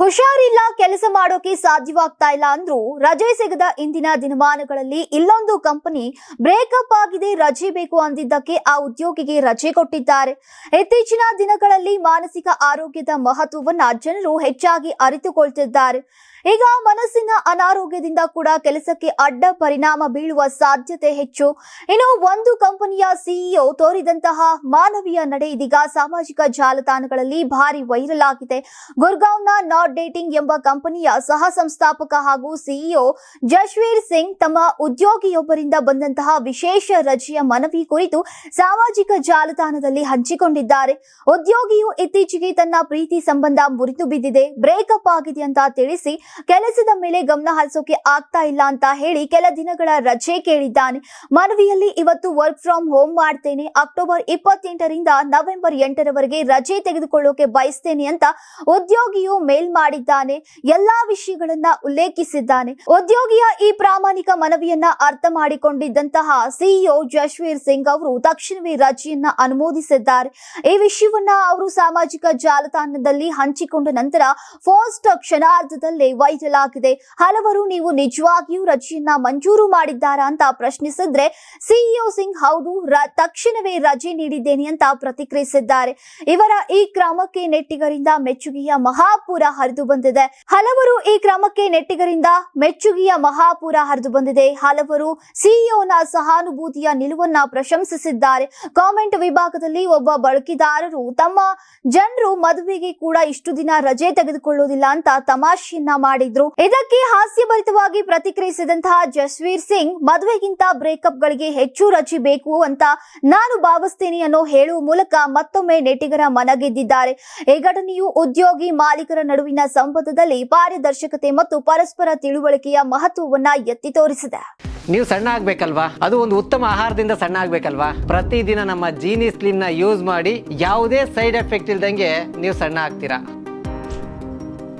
ಹುಷಾರಿಲ್ಲ ಕೆಲಸ ಮಾಡೋಕೆ ಸಾಧ್ಯವಾಗ್ತಾ ಇಲ್ಲ ಅಂದ್ರೂ ರಜೆ ಸಿಗದ ಇಂದಿನ ದಿನಮಾನಗಳಲ್ಲಿ ಇಲ್ಲೊಂದು ಕಂಪನಿ ಬ್ರೇಕಪ್ ಆಗಿದೆ, ರಜೆ ಬೇಕು ಅಂದಿದ್ದಕ್ಕೆ ಆ ಉದ್ಯೋಗಿಗೆ ರಜೆ ಕೊಟ್ಟಿದ್ದಾರೆ. ಇತ್ತೀಚಿನ ದಿನಗಳಲ್ಲಿ ಮಾನಸಿಕ ಆರೋಗ್ಯದ ಮಹತ್ವವನ್ನ ಜನರು ಹೆಚ್ಚಾಗಿ ಅರಿತುಕೊಳ್ತಿದ್ದಾರೆ. ಈಗ ಮನಸ್ಸಿನ ಅನಾರೋಗ್ಯದಿಂದ ಕೂಡ ಕೆಲಸಕ್ಕೆ ಅಡ್ಡ ಪರಿಣಾಮ ಬೀಳುವ ಸಾಧ್ಯತೆ ಹೆಚ್ಚು. ಇನ್ನು ಒಂದು ಕಂಪನಿಯ ಸಿಇಒ ತೋರಿದಂತಹ ಮಾನವೀಯ ನಡೆ ಇದೀಗ ಸಾಮಾಜಿಕ ಜಾಲತಾಣಗಳಲ್ಲಿ ಭಾರಿ ವೈರಲ್ ಆಗಿದೆ. ಗುರ್ಗಾಂವ್ನ ನಾಟ್ ಡೇಟಿಂಗ್ ಎಂಬ ಕಂಪನಿಯ ಸಹ ಸಂಸ್ಥಾಪಕ ಹಾಗೂ ಸಿಇಒ ಜಶ್ವೀರ್ ಸಿಂಗ್ ತಮ್ಮ ಉದ್ಯೋಗಿಯೊಬ್ಬರಿಂದ ಬಂದಂತಹ ವಿಶೇಷ ರಜೆಯ ಮನವಿ ಕುರಿತು ಸಾಮಾಜಿಕ ಜಾಲತಾಣದಲ್ಲಿ ಹಂಚಿಕೊಂಡಿದ್ದಾರೆ. ಉದ್ಯೋಗಿಯು ಇತ್ತೀಚೆಗೆ ತನ್ನ ಪ್ರೀತಿ ಸಂಬಂಧ ಮುರಿದು ಬಿದ್ದಿದೆ ಬ್ರೇಕಪ್ ಆಗಿದೆ ಅಂತ ತಿಳಿಸಿ ಕೆಲಸದ ಮೇಲೆ ಗಮನ ಹರಿಸೋಕೆ ಆಗ್ತಾ ಇಲ್ಲ ಅಂತ ಹೇಳಿ ಕೆಲ ದಿನಗಳ ರಜೆ ಕೇಳಿದ್ದಾನೆ. ಮನವಿಯಲ್ಲಿ ಇವತ್ತು ವರ್ಕ್ ಫ್ರಮ್ ಹೋಮ್ ಮಾಡ್ತೇನೆ. ಅಕ್ಟೋಬರ್ ಇಪ್ಪತ್ತೆಂಟರಿಂದ ನವೆಂಬರ್ ಎಂಟರವರೆಗೆ ರಜೆ ತೆಗೆದುಕೊಳ್ಳೋಕೆ ಬಯಸ್ತೇನೆ ಅಂತ ಉದ್ಯೋಗಿಯು ಮೇಲ್ ಮಾಡಿದ್ದಾನೆ. ಎಲ್ಲಾ ವಿಷಯಗಳನ್ನ ಉಲ್ಲೇಖಿಸಿದ್ದಾನೆ. ಉದ್ಯೋಗಿಯ ಈ ಪ್ರಾಮಾಣಿಕ ಮನವಿಯನ್ನ ಅರ್ಥ ಮಾಡಿಕೊಂಡಿದ್ದಂತಹ ಸಿಇಒ ಜಶ್ವೀರ್ ಸಿಂಗ್ ಅವರು ತಕ್ಷಣವೇ ರಜೆಯನ್ನ ಅನುಮೋದಿಸಿದ್ದಾರೆ. ಈ ವಿಷಯವನ್ನ ಅವರು ಸಾಮಾಜಿಕ ಜಾಲತಾಣದಲ್ಲಿ ಹಂಚಿಕೊಂಡ ನಂತರ ಫೋಸ್ಟ್ ಕ್ಷಣಾರ್ಧದಲ್ಲೇ ವೈರಲ್ ಹಲವರು ನೀವು ನಿಜವಾಗಿಯೂ ರಜೆಯನ್ನ ಮಂಜೂರು ಮಾಡಿದ್ದಾರಾ ಅಂತ ಪ್ರಶ್ನಿಸಿದ್ರೆ ಸಿಇಒ ಸಿಂಗ್, ಹೌದು ತಕ್ಷಣವೇ ರಜೆ ನೀಡಿದ್ದೇನೆ ಅಂತ ಪ್ರತಿಕ್ರಿಯಿಸಿದ್ದಾರೆ. ಇವರ ಈ ಕ್ರಮಕ್ಕೆ ನೆಟ್ಟಿಗರಿಂದ ಮೆಚ್ಚುಗೆಯ ಮಹಾಪೂರ ಹರಿದು ಬಂದಿದೆ. ಹಲವರು ಈ ಕ್ರಮಕ್ಕೆ ನೆಟ್ಟಿಗರಿಂದ ಮೆಚ್ಚುಗೆಯ ಮಹಾಪೂರ ಹರಿದು ಬಂದಿದೆ. ಹಲವರು ಸಿಇಒನ ಸಹಾನುಭೂತಿಯ ನಿಲುವನ್ನ ಪ್ರಶಂಸಿಸಿದ್ದಾರೆ. ಕಾಮೆಂಟ್ ವಿಭಾಗದಲ್ಲಿ ಒಬ್ಬ ಬಳಕೆದಾರರು, ತಮ್ಮ ಜನರು ಮದುವೆಗೆ ಕೂಡ ಇಷ್ಟು ದಿನ ರಜೆ ತೆಗೆದುಕೊಳ್ಳುವುದಿಲ್ಲ ಅಂತ ತಮಾಷೆಯನ್ನ ಮಾಡಿದ್ರು. ಇದಕ್ಕೆ ಹಾಸ್ಯಭರಿತವಾಗಿ ಪ್ರತಿಕ್ರಿಯಿಸಿದಂತಹ ಜಸ್ವೀರ್ ಸಿಂಗ್, ಮದುವೆಗಿಂತ ಬ್ರೇಕಪ್ ಗಳಿಗೆ ಹೆಚ್ಚು ರಚಿ ಬೇಕು ಅಂತ ನಾನು ಭಾವಿಸ್ತೀನಿ ಅನ್ನೋ ಹೇಳುವ ಮೂಲಕ ಮತ್ತೊಮ್ಮೆ ನೆಟ್ಟಿಗರ ಮನಗೆದ್ದಿದ್ದಾರೆ. ಈ ಘಟನೆಯು ಉದ್ಯೋಗಿ ಮಾಲೀಕರ ನಡುವಿನ ಸಂಬಂಧದಲ್ಲಿ ಪಾರದರ್ಶಕತೆ ಮತ್ತು ಪರಸ್ಪರ ತಿಳುವಳಿಕೆಯ ಮಹತ್ವವನ್ನ ಎತ್ತಿ ತೋರಿಸಿದೆ. ನೀವು ಸಣ್ಣ ಆಗ್ಬೇಕಲ್ವಾ? ಅದು ಒಂದು ಉತ್ತಮ ಆಹಾರದಿಂದ ಸಣ್ಣ ಆಗ್ಬೇಕಲ್ವಾ? ಪ್ರತಿದಿನ ನಮ್ಮ ಜೀನಿ ಸ್ಲಿಮ್ನ ಯೂಸ್ ಮಾಡಿ ಯಾವುದೇ ಸೈಡ್ ಎಫೆಕ್ಟ್ ಇಲ್ದಂಗೆ ನೀವು ಸಣ್ಣ ಆಗ್ತೀರಾ?